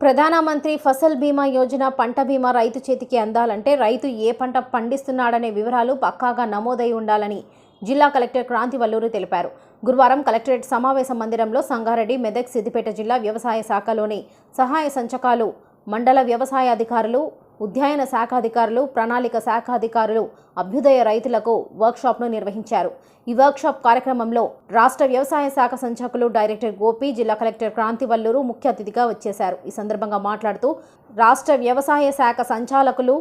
ప్రధానమంత్రి ఫసల్ బీమా యోజన పంట బీమా రైతు చేతికి అందాలంటే రైతు ఏ పంట పండిస్తున్నాడనే వివరాలు పక్కాగా నమోదై ఉండాలని జిల్లా కలెక్టర్ క్రాంతి వల్లూరు తెలిపారు. గురువారం కలెక్టరేట్ సమావేశ మందిరంలో సంగారెడ్డి మెదక్ సిద్దిపేట జిల్లా వ్యవసాయ శాఖలోని సహాయ సంచకాలు మండల వ్యవసాయ అధికారులు ఉద్యాన శాఖ అధికారులు ప్రణాళిక శాఖ అధికారులు అభ్యుదయ రైతులకు వర్క్షాప్ను నిర్వహించారు. ఈ వర్క్షాప్ కార్యక్రమంలో రాష్ట్ర వ్యవసాయ శాఖ సంచాలకులు డైరెక్టర్ గోపి జిల్లా కలెక్టర్ క్రాంతి వల్లూరు ముఖ్య అతిథిగా వచ్చేశారు. ఈ సందర్భంగా మాట్లాడుతూ రాష్ట్ర వ్యవసాయ శాఖ సంచాలకులు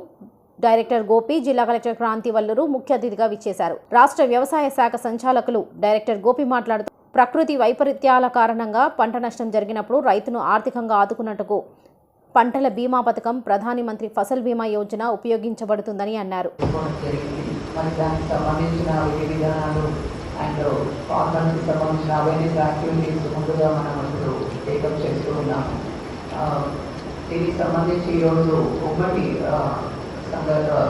డైరెక్టర్ గోపి జిల్లా కలెక్టర్ క్రాంతి వల్లూరు ముఖ్య అతిథిగా విచ్చేశారు. రాష్ట్ర వ్యవసాయ శాఖ సంచాలకులు డైరెక్టర్ గోపి మాట్లాడుతూ ప్రకృతి వైపరీత్యాల కారణంగా పంట నష్టం జరిగినప్పుడు రైతును ఆర్థికంగా ఆదుకున్నట్టుకు పంటల బీమా పథకం ప్రధాని మంత్రి ఫసల్ బీమా యోజన ఉపయోగించబడుతుందని అన్నారు. దీనికి సంబంధించి ఈరోజు ఉమ్మడి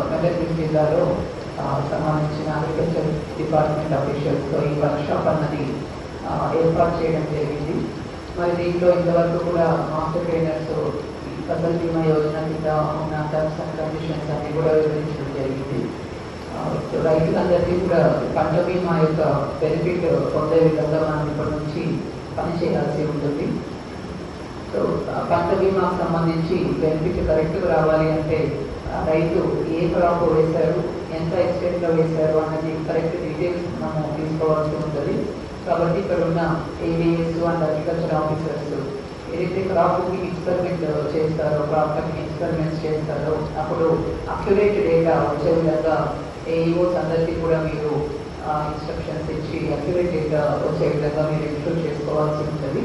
మెదక్ జిల్లాలో సంబంధించిన అగ్రికల్చర్ డిపార్ట్మెంట్ అఫీషియల్స్తో ఈ వర్క్షాప్ అన్నది ఏర్పాటు చేయడం జరిగింది. మరి దీంట్లో ఇంతవరకు కూడా మాస్టర్ ట్రైనర్స్ ఫసల్ బీమా యోజన కింద ఉన్న టర్మ్స్ అండ్ కండిషన్స్ అన్ని కూడా వివరించడం జరిగింది. రైతులందరికీ కూడా పంట బీమా యొక్క బెనిఫిట్ పొందే విధంగా మనం ఇప్పటి నుంచి పనిచేయాల్సి ఉంటుంది. సో పంట బీమాకు సంబంధించి బెనిఫిట్ కరెక్ట్గా రావాలి అంటే రైతు ఏ క్రాప్ వేశారు ఎంత ఎక్స్టెంట్లో వేశారు అన్నది కరెక్ట్ డీటెయిల్స్ మనం తీసుకోవాల్సి ఉంటుంది. కాబట్టి ఇక్కడ ఉన్న ఏవిఎస్ అండ్ అగ్రికల్చర్ ఆఫీసర్స్ ఏదైతే క్రాప్కి ఎక్స్పెరిమెంట్ చేస్తారో క్రాప్ ఎక్స్పెరిమెంట్స్ చేస్తారో అప్పుడు అక్యురేట్ డేటా వచ్చే విధంగా ఏఈఓస్ అందరికీ కూడా మీరు ఇన్స్ట్రక్షన్స్ ఇచ్చి అక్యురేట్ డేటా వచ్చే విధంగా మీరు ఇన్షూర్ చేసుకోవాల్సి ఉంటుంది.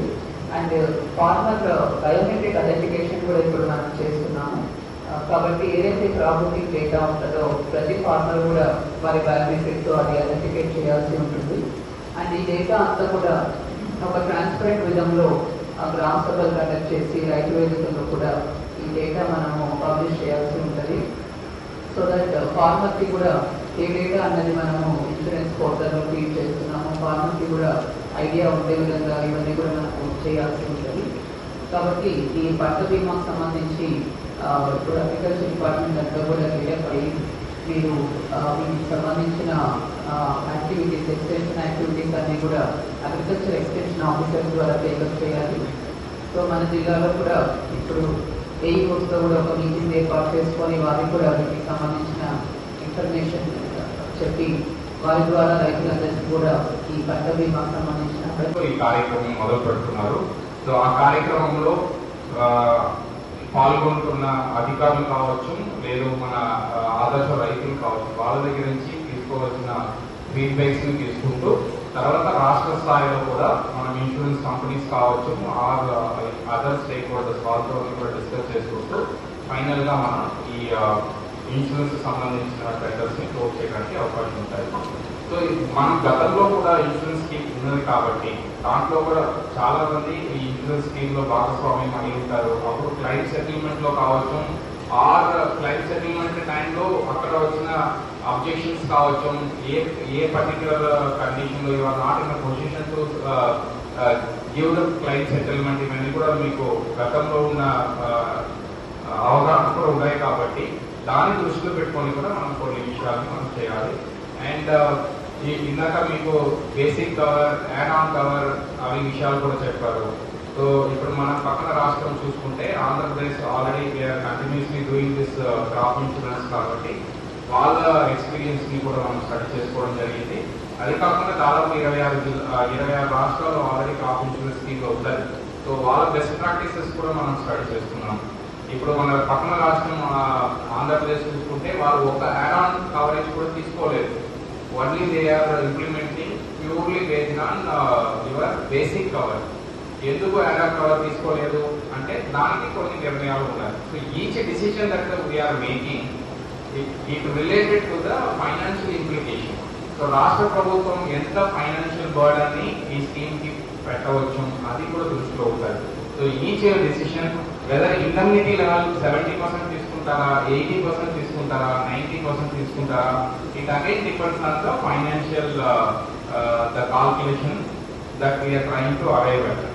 అండ్ ఫార్మర్ బయోమెట్రిక్ ఐడెంటిఫికేషన్ కూడా ఇప్పుడు మనం చేస్తున్నాము. కాబట్టి ఏదైతే క్రాప్కి డేటా ఉంటుందో ప్రతి ఫార్మర్ కూడా వారి బయోమెట్రిక్తో అది ఐడెంటిఫికేట్ చేయాల్సి ఉంటుంది. అండ్ ఈ డేటా అంతా కూడా ఒక ట్రాన్స్పరెంట్ విధంలో గ్రామ సభలు కండక్ట్ చేసి రైతు వేదికల్లో కూడా ఈ డేటా మనము పబ్లిష్ చేయాల్సి ఉంటుంది. సో దట్ ఫార్మర్కి కూడా ఏ డేటా అన్నది మనము ఇన్సూరెన్స్ పోర్టల్లో ఫీడ్ చేస్తున్నాము. ఫార్మర్కి కూడా ఐడియా ఉండే విధంగా ఇవన్నీ కూడా మనము చేయాల్సి ఉంటుంది. కాబట్టి ఈ పంట బీమాకు సంబంధించి ఇప్పుడు అగ్రికల్చర్ డిపార్ట్మెంట్ అంతా కూడా డేటా పడింది మీరు వీటికి సంబంధించిన యాక్టివిటీస్ ఎక్స్టెన్షన్ యాక్టివిటీస్ అన్నీ కూడా అగ్రికల్చర్ ఎక్స్టెన్షన్ ఆఫీసర్స్ ద్వారా టేకప్ చేయాలి. సో మన జిల్లాలో కూడా ఇప్పుడు ఏఈఓస్తో కూడా ఒక మీటింగ్ ఏర్పాటు చేసుకొని వారికి కూడా వీటికి సంబంధించిన ఇన్ఫర్మేషన్ చెప్పి వారి ద్వారా రైతులందరికీ కూడా ఈ పంట బీమాకు సంబంధించిన ఈ కార్యక్రమం మొదలు పెడుతున్నారు సో ఆ కార్యక్రమంలో పాల్గొంటున్న అధికారులు కావచ్చు లేదు మన ఆదర్శ రైతులు కావచ్చు వాళ్ళ దగ్గర నుంచి తీసుకోవాల్సిన ఫీడ్బ్యాక్స్ని తీసుకుంటూ తర్వాత రాష్ట్ర స్థాయిలో కూడా మనం ఇన్సూరెన్స్ కంపెనీస్ కావచ్చు ఆర్ అదర్ స్టేక్ హోల్డర్స్ వాళ్ళతో కూడా డిస్కస్ చేసుకుంటూ ఫైనల్గా మనం ఈ ఇన్సూరెన్స్ సంబంధించిన టెండర్స్ క్లోజ్ చేయడానికి అవకాశం ఉంటాయి. సో మనం గతంలో కూడా ఇన్సూరెన్స్ స్కీమ్ ఉన్నది కాబట్టి దాంట్లో కూడా చాలా మంది ఈ ఇన్సూరెన్స్ స్కీమ్లో భాగస్వామ్యం అయి ఉంటారు అప్పుడు క్లైమ్ సెటిల్మెంట్లో కావచ్చు ఆర్ క్లైమ్ సెటిల్మెంట్ టైంలో అక్కడ వచ్చిన అబ్జెక్షన్స్ కావచ్చు ఏ ఏ పర్టికులర్ కండిషన్లో ఇవాళ not in position to give the claim settlement ఇవన్నీ కూడా మీకు గతంలో ఉన్న అవగాహన కూడా ఉన్నాయి కాబట్టి దాన్ని దృష్టిలో పెట్టుకొని కూడా మనం కొన్ని విషయాలు మనం చేయాలి. అండ్ ఈ ఇందాక మీకు basic cover add on cover అవి విషయాలు కూడా చెప్పారు. సో ఇప్పుడు మనం పక్కన రాష్ట్రం చూసుకుంటే Andhra Pradesh already we're continuously doing this crop insurance కాబట్టి వాళ్ళ ఎక్స్పీరియన్స్ని కూడా మనం స్టడీ చేసుకోవడం జరిగింది. అది కాకుండా దాదాపు ఇరవై ఆరు జిల్లా ఇరవై ఆరు రాష్ట్రాలు ఆల్రెడీ క్రాప్ ఇన్సూరెన్స్ స్కీమ్ ఉన్నాయి సో వాళ్ళ బెస్ట్ ప్రాక్టీసెస్ కూడా మనం స్టడీ చేస్తున్నాం. ఇప్పుడు మన పక్కన రాష్ట్రం ఆంధ్రప్రదేశ్ చూసుకుంటే వాళ్ళు ఒక యాడ్ ఆన్ కవరేజ్ కూడా తీసుకోలేదు. Only they are implementing purely based on uh, your basic cover ఎందుకు యాడ్ కవర్ తీసుకోలేదు? అంటే దానికి కొన్ని నిర్ణయాలు ఉన్నాయి. So each decision that we're making it related to the financial implication so రాష్ట్ర ప్రభుత్వం ఎంత ఫైనాన్షియల్ బర్డన్ని ఈ స్కీమ్కి పెట్టవచ్చు అది కూడా దృష్టిలో ఉంటుంది so each decision whether indemnity level seventy percent తీసుకుంటారా ఎయిటీ పర్సెంట్ తీసుకుంటారా నైంటీ పర్సెంట్ తీసుకుంటారా it again depends on the financial the calculation that we're trying to arrive at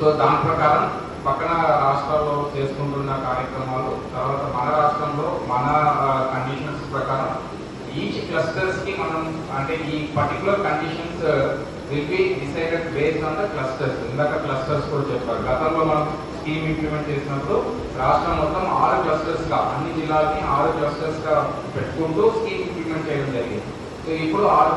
so దాని ప్రకారం పక్కన రాష్ట్రాల్లో చేసుకుంటున్న కార్యక్రమాలు తర్వాత మన రాష్ట్రంలో మన uh, కండిషన్స్ ప్రకారం ఈచ్ క్లస్టర్స్కి మనం అంటే ఈ particular conditions will be decided based on the clusters ఇందాక క్లస్టర్స్ కూడా చెప్పారు. గతంలో మనం స్కీమ్ ఇంప్లిమెంట్ చేసినప్పుడు రాష్ట్రం మొత్తం ఆరు క్లస్టర్స్గా అన్ని జిల్లాలని ఆరు క్లస్టర్స్గా పెట్టుకుంటూ స్కీమ్ ఇంప్లిమెంట్ చేయడం జరిగింది. సో ఇప్పుడు ఆరు